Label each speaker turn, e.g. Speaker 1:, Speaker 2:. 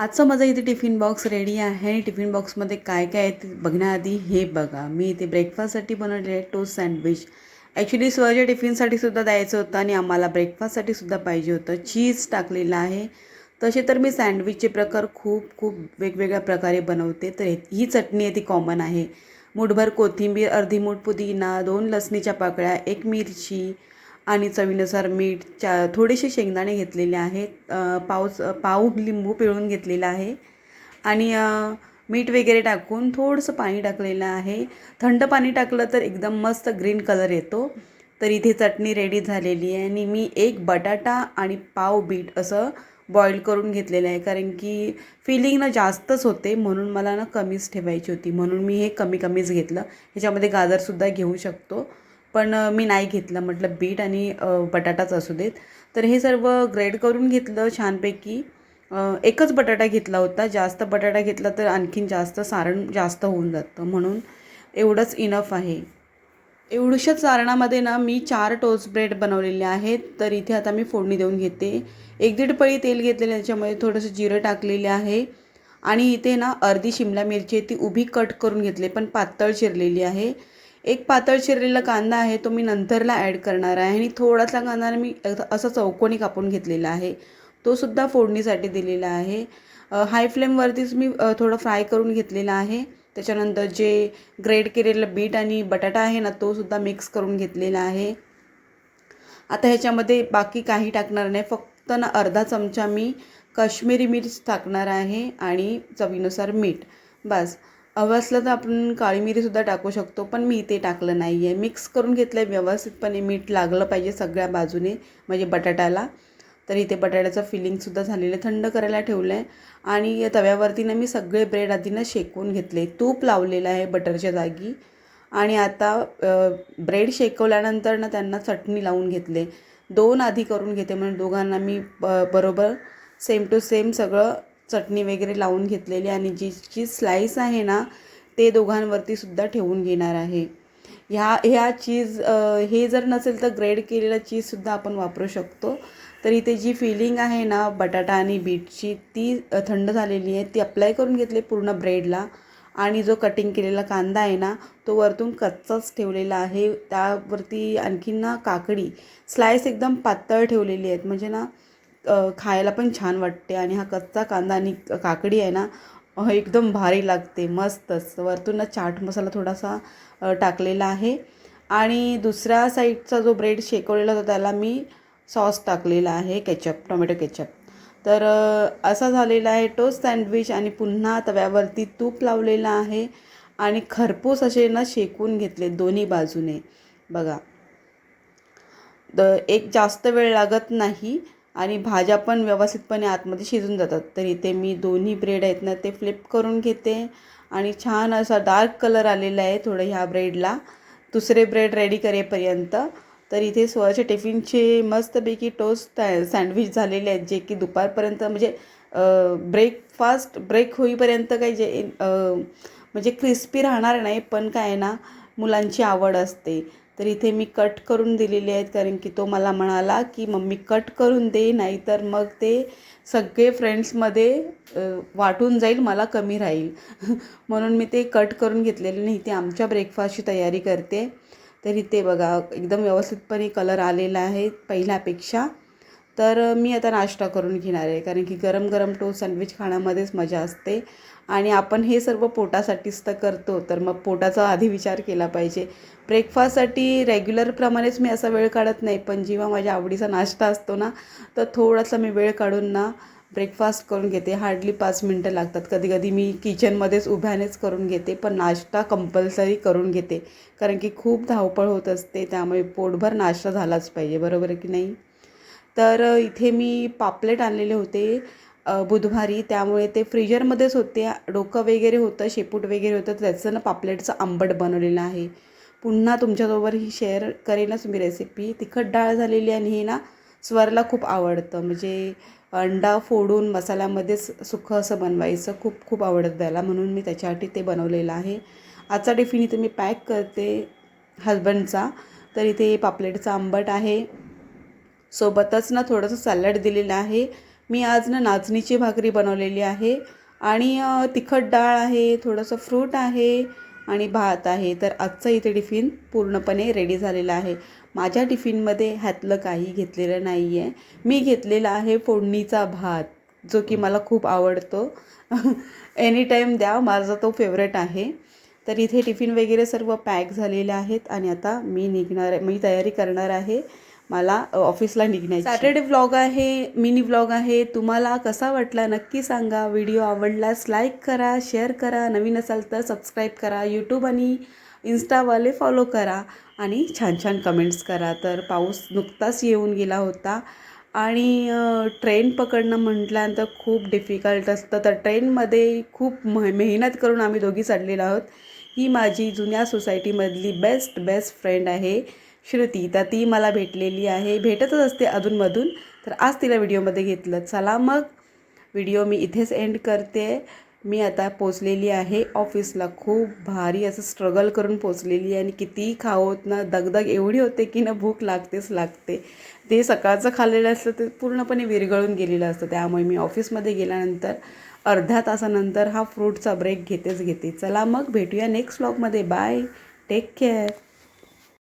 Speaker 1: आजचा माझा इथे टिफिन बॉक्स रेडी आहे आणि टिफिन बॉक्समध्ये काय काय आहे ते बघण्याआधी हे बघा. मी इथे ब्रेकफास्टसाठी बनवलेले आहे टोस्ट सँडविच ॲक्च्युली स्वराच्या टिफिनसाठी सुद्धा द्यायचं होतं आणि आम्हाला ब्रेकफास्टसाठी सुद्धा पाहिजे होतं. चीज टाकलेलं आहे. तसे तर मी सँडविचचे प्रकार खूप खूप वेगवेगळ्या प्रकारे बनवते. तर ही चटणी आहे ती कॉमन आहे. मूठभर कोथिंबीर अर्धी मूठ पुदिना दोन लसणीच्या पाकळ्या एक मिरची आणि चवीनुसार मीठ चा थोडेसे शेंगदाणे घेतलेले आहेत. अ, पाव पाव लिंबू पिळून घेतलेला आहे. आणि मीठ वगैरे टाकून थोडंसं पाणी टाकलेलं आहे. थंड पाणी टाकलं तर एकदम मस्त ग्रीन कलर येतो. तर इथे चटणी रेडी झालेली आहे आणि मी एक बटाटा आणि पाव बीट असं बॉईल करून घेतलेलं आहे. कारण की फिलिंग ना जास्तच होते म्हणून मला ना कमीच ठेवायची होती. म्हणून मी हे कमी कमीच घेतलं. ह्याच्यामध्ये गाजरसुद्धा घेऊ शकतो. पण मी नाही घेतलं. म्हटलं बीट आणि बटाटाच असू देत. तर हे सर्व ग्रेड करून घेतलं छानपैकी. एकच बटाटा घेतला होता. जास्त बटाटा घेतला तर आणखीन जास्त सारण जास्त होऊन जातं. म्हणून एवढंच इनफ आहे. एवढ्याशा सारणामध्ये ना मी चार टोस्ट ब्रेड बनवलेले आहेत. तर इथे आता मी फोडणी देऊन घेते. एक दीड पळी तेल घेतलेलं त्याच्यामध्ये थोडंसं जिरं टाकलेले आहे. आणि इथे ना अर्धी शिमला मिरची ती उभी कट करून घेतली पण पातळ चिरलेली आहे. एक पातळ चिरलेला कांदा आहे तो मी नंतरला ॲड करणार आहे आणि थोडासा कांदा मी असा चौकोनी कापून घेतलेला आहे. तो सुद्धा फोडणीसाठी दिलेला आहे. हाय फ्लेमवरतीच मी थोडं फ्राय करून घेतलेला आहे. त्याच्यानंतर जे ग्रेड केलेलं बीट आणि बटाटा आहे ना तो सुद्धा मिक्स करून घेतलेला आहे. आता ह्याच्यामध्ये बाकी काही टाकणार नाही फक्त ना अर्धा चमचा मी काश्मीरी मिर्च टाकणार आहे आणि चवीनुसार मीठ. बस. हवं असलं तर आपण काळी मिरीसुद्धा टाकू शकतो पण मी ते टाकलं नाही आहे मिक्स करून घेतलं आहे व्यवस्थितपणे मीठ लागलं पाहिजे सगळ्या बाजूने म्हणजे बटाट्याला. तर इथे बटाट्याचं फिलिंगसुद्धा झालेलं आहे थंड करायला ठेवलं आहे आणि तव्यावरती ना मी सगळे ब्रेड आधी ना शेकून घेतले. तूप लावलेलं आहे बटरच्या जागी. आणि आता ब्रेड शेकवल्यानंतर ना त्यांना चटणी लावून घेतले. दोन आधी करून घेते म्हणजे दोघांना मी ब बरोबर सेम टू सेम सगळं चटणी वगैरे लावून घेतलेली आणि जी जी स्लाईस आहे ना ते दोघांवरती सुद्धा ठेवून घेणार आहे. ह्या ह्या चीज हे जर नसेल तर ग्रेड केलेलं चीजसुद्धा आपण वापरू शकतो. तर इथे जी फिलिंग आहे ना बटाटा आणि बीटची ती थंड झालेली आहे. ती अप्लाय करून घेतली पूर्ण ब्रेडला आणि जो कटिंग केलेला कांदा आहे ना तो वरतून कच्चाच ठेवलेला आहे. त्यावरती आणखीन ना काकडी स्लाईस एकदम पातळ ठेवलेली आहेत. म्हणजे ना खायला पण छान वाटते आणि हा कच्चा कांदा आणि काकडी आहे ना एकदम भारी लागते मस्तच. वरतून चाट मसाला थोडासा टाकलेला आहे. आणि दुसऱ्या साईडचा जो ब्रेड शेकवलेला होता त्याला मी सॉस टाकलेला आहे केचप टोमॅटो केचप. तर असा झालेला आहे टोस्ट सँडविच आणि पुन्हा तव्यावरती तूप लावलेलं आहे आणि खरपूस असे ना शेकून घेतले दोन्ही बाजूने. बघा. द एक जास्त वेळ लागत नाही. आणि भाज्या पण व्यवस्थितपणे आतमध्ये शिजून जातात. तर इथे मी दोन्ही ब्रेड आहेत ना ते फ्लिप करून घेते. आणि छान असा डार्क कलर आलेला आहे थोडं ह्या ब्रेडला दुसरे ब्रेड रेडी करेपर्यंत. तर इथे स्वतःच्या टिफिनचे मस्तपैकी टोस्ट सँडविच झालेले आहेत जे की दुपारपर्यंत म्हणजे ब्रेकफास्ट ब्रेक होईपर्यंत काही जे म्हणजे क्रिस्पी राहणार नाही पण काय आहे ना मुलांची आवड असते. तर इथे मी कट करून दिलेले आहेत कारण की तो मला म्हणाला की मम्मी कट करून दे नाहीतर मग ते सगळे फ्रेंड्समध्ये वाटून जाईल मला कमी राहील. म्हणून मी ते कट करून घेतलेले नाही ते आमच्या ब्रेकफास्टची तयारी करते. तर इथे बघा एकदम व्यवस्थितपणे कलर आलेला आहे पहिल्यापेक्षा तर मी आता नाश्ता करून घेणार आहे. कारण की गरम गरम टोस्ट सँडविच खाण्यामध्येच मजा असते. आणि आपण हे सर्व पोटासाठीच तर करतो. तर मग पोटाचा आधी विचार केला पाहिजे. ब्रेकफास्टसाठी रेग्युलरप्रमाणेच मी असा वेळ काढत नाही. पण जेव्हा माझ्या आवडीचा नाश्ता असतो ना तर थोडासा मी वेळ काढून ना ब्रेकफास्ट करून घेते. हार्डली पाच मिनटं लागतात. कधी कधी मी किचनमध्येच उभ्यानेच करून घेते. पण नाश्ता कंपल्सरी करून घेते. कारण की खूप धावपळ होत असते. त्यामुळे पोटभर नाश्ता झालाच पाहिजे. बरोबर आहे की नाही? तर इथे मी पापलेट आणलेले होते बुधवारी. त्यामुळे ते फ्रीजरमध्येच होते. डोकं वगैरे होतं शेपूट वगैरे होतं. तर त्याचं ना पापलेटचं आंबट बनवलेलं आहे. पुन्हा तुमच्याबरोबर ही शेअर करेनच मी रेसिपी. तिखट डाळ झालेली आणि हे ना स्वरला खूप आवडतं. म्हणजे अंडा फोडून मसाल्यामध्येच सुखं असं बनवायचं खूप खूप आवडत त्याला. म्हणून मी त्याच्यासाठी ते बनवलेलं आहे. आजचा टिफिन इथे मी पॅक करते हजबंडचा तर इथे पापलेटचं आंबट आहे. सोबतच ना थोडंसं सॅलड दिलेलं आहे. मी आज ना नाचणीची भाकरी बनवलेली आहे. आणि तिखट डाळ आहे थोडंसं फ्रूट आहे आणि भात आहे. तर आजचा इथे टिफिन पूर्णपणे रेडी झालेला आहे. माझ्या टिफिनमध्ये ह्यातलं काही घेतलेलं नाही आहे मी घेतलेला आहे फोडणीचा भात जो की मला खूप आवडतो. एनी टाईम द्या माझा तो फेवरेट आहे. तर इथे टिफिन वगैरे सर्व पॅक झालेले आहेत आणि आता मी निघणार मी तयारी करणार आहे. मला ऑफिसला निघण्याची. सॅटर्डे व्लॉग आहे मिनी व्लॉग आहे. तुम्हाला कसा वाटला नक्की सांगा. व्हिडिओ आवडलास लाईक करा शेअर करा. नवीन असाल तर सबस्क्राईब करा. यूट्यूब आणि इन्स्टावाले फॉलो करा. आणि छान छान कमेंट्स करा. तर पाऊस नुकताच येऊन गेला होता. आणि ट्रेन पकडणं म्हटल्यानंतर खूप डिफिकल्ट असतं. तर ट्रेनमध्ये खूप म मेहनत करून आम्ही दोघी चढलेलो आहोत. ही माझी जुन्या सोसायटीमधली बेस्ट बेस्ट फ्रेंड आहे. श्रुती तर ती मला भेटलेली आहे. भेटतच असते अधूनमधून. तर आज तिला व्हिडिओमध्ये घेतलं. चला मग. व्हिडिओ मी इथेच एंड करते. मी आता पोचलेली आहे ऑफिसला. खूप भारी असं स्ट्रगल करून पोचलेली आहे. आणि कितीही खावत ना दगदग एवढी होते की ना भूक लागतेच लागते. ते सकाळचं खाल्लेलं असतं ते पूर्णपणे विरघळून गेलेलं असतं. त्यामुळे मी ऑफिसमध्ये गेल्यानंतर अर्ध्या तासानंतर हा फ्रूटचा ब्रेक घेतेच घेते. चला मग. भेटूया नेक्स्ट व्लॉगमध्ये बाय टेक केअर